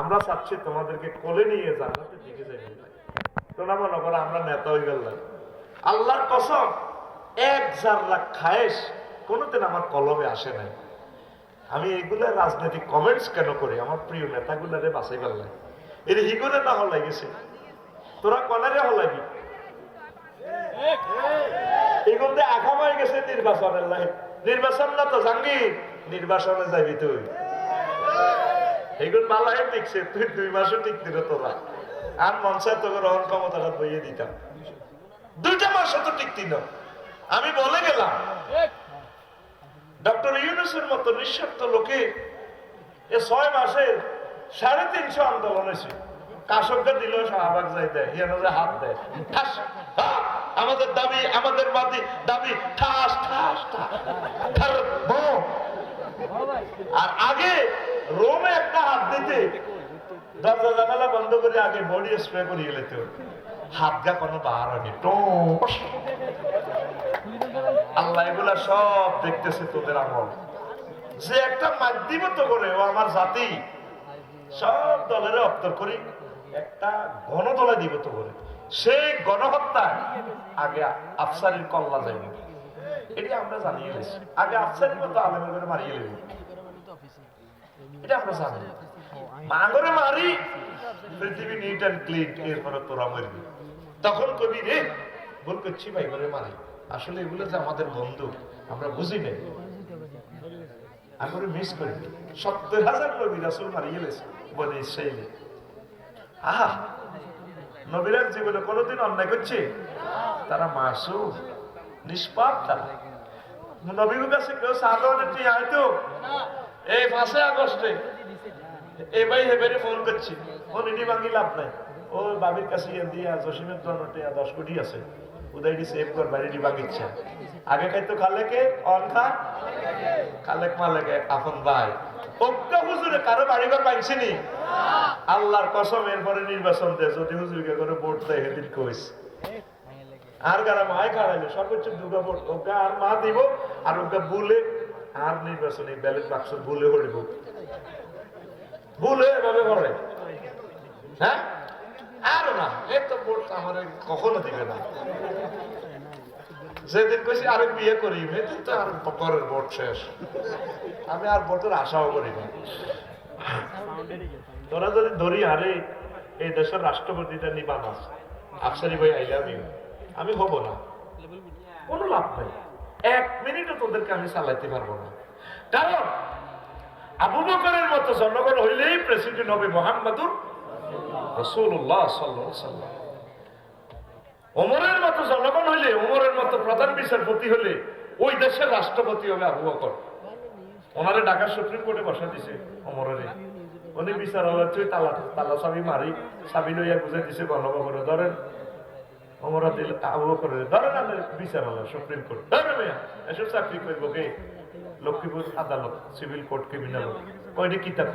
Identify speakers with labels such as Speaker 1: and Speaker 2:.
Speaker 1: আমরা চাচ্ছি তোমাদেরকে কোলে নিয়ে জান্নাতের দিকে যাই। তোমরা মনে করো আমরা নেতা হয়ে গেলাম। আল্লাহর কসম, এক জাররা খায়েশ কোনোদিন আমার কলমে আসে নাই। আমি এগুলা রাজনৈতিক কমেন্টস কেন করি? আমার প্রিয় নেতাগুলারে বাঁচাই পারলাম এর হিগুলে না হলাই গেছে। তোরা কনারে হলাবি? এগুলো আঘাম হয়ে গেছে নির্বাচনের লাই নির্বাচন না তো জাঙ্গি, নির্বাচনে যাবি তুই। এগুলো মালাই টিকছে, তুই দুই মাসও টিকতি রে তোরা। আর মনসায় তোকে রহন ক্ষমতাটা বইয়ে দিতাম। দুইটা মাসও তো টিকতি না আমি বলে গেলাম, ডক্টর ইউনুসের মতো নিঃস্বার্থ লোকে এ ছয় মাসে সাড়ে তিনশো আন্দোলন হয়েছে। কাশকটা দিল শাহবাগ যাই দেয় হিয়ানোজে হাত দেয়। ঠাস আমাদের দাবি, আমাদের বাদি দাবি, ঠাস ঠাস ঠাস। আর আগে রোমে একটা হাত দিতে। দরজা জানালা বন্ধ করে আগে বডি স্প্রে করিয়ে লেতে হাত গা কোনো বার হয়নি। আল্লাহ এগুলা সব দেখতেছে তোদের আমল। যে একটা মাধ্যম তো করে ও আমার জাতি। সব দলের অপ্তর করি, একটা গণদলে দিব তো করে সেই গণহত্যা আগে আফসারির কল্লা যাইব এটি আমরা জানিয়ে গেছি আগে আফসারির মতো আলেমের করে মারিয়ে নেব এটা আমরা জানি মারি, পৃথিবী নিট অ্যান্ড ক্লিন এরপরে তোরা তখন কবি রে ভুল করছি ভাই করে মারি আসলে এগুলো যে আমাদের বন্ধু, আমরা বুঝি নাই। আমরা মিস করি সত্তর হাজার রাসুল বলে আহা নবীরার জীবনে কোনোদিন অন্যায় করছে? তারা মাসু নিষ্পাপ তারা। নবীর কাছে কেউ সাধারণ তুই হয়তো এই পাঁচই আগস্টে এই ভাই হেবেরে ফোন করছি। ফোন ইডি ভাঙি লাভ নাই। ও বাবির কাছে ইয়ে দিয়া জসিমের জন্য টিয়া দশ কোটি আছে। উদয়টি সেভ কর বাড়িটি ভাঙিচ্ছে আগে খাইতো খালেকে, অন খা। খালেক মালেকে, আপন ভাই। ওকা হুজুরে কারও বাড়ি বাড়িঘর পাইছিনি আল্লাহর কসম, এরপরে নির্বাচন দে যদি হুজুরকে করে ভোট দেয় সেদিন কইস। আর গারা মায় খাড়াইলে, সর্বোচ্চ দুর্গা ভোট। ওকে আর মা দিব, আর ওকে বলে আর নির্বাচনে ব্যালেট বাক্স বলে হরিব ভুলে এভাবে করে। হ্যাঁ? না, এই তো ভোট আমার কখনো দিবে না। যেদিন কইছি বিয়ে করি তো আর ভোট শেষ। আমি আর ভোটের আশাও করি না। তোরা যদি ধরি আরে এই দেশের রাষ্ট্রপতিটা নিবান আছে। আফসারি ভাই আই লাভ ইউ আমি হব না। কোনো লাভ নাই। এক মিনিটও তোদেরকে আমি চালাইতে পারব না। কারণ আবু বকরের মতো জনগণ হইলেই প্রেসিডেন্ট হবে মোহাম্মদুর রসুল্লাহ ওমরের মতো জনগণ হইলে, ওমরের মতো প্রধান বিচারপতি হলে ওই দেশের রাষ্ট্রপতি হবে আবু বকর। ওনারে ঢাকা সুপ্রিম কোর্টে বসা দিছে ওমরের। উনি বিচার হলে তুই তালা তালা চাবি মারি, চাবি লইয়া বুঝে দিছে গণভবনে ধরেন চাকরি কে? লক্ষ্মীপুর আদালত সিভিল কোর্ট ক্রিমিনাল কয়টি কিতাব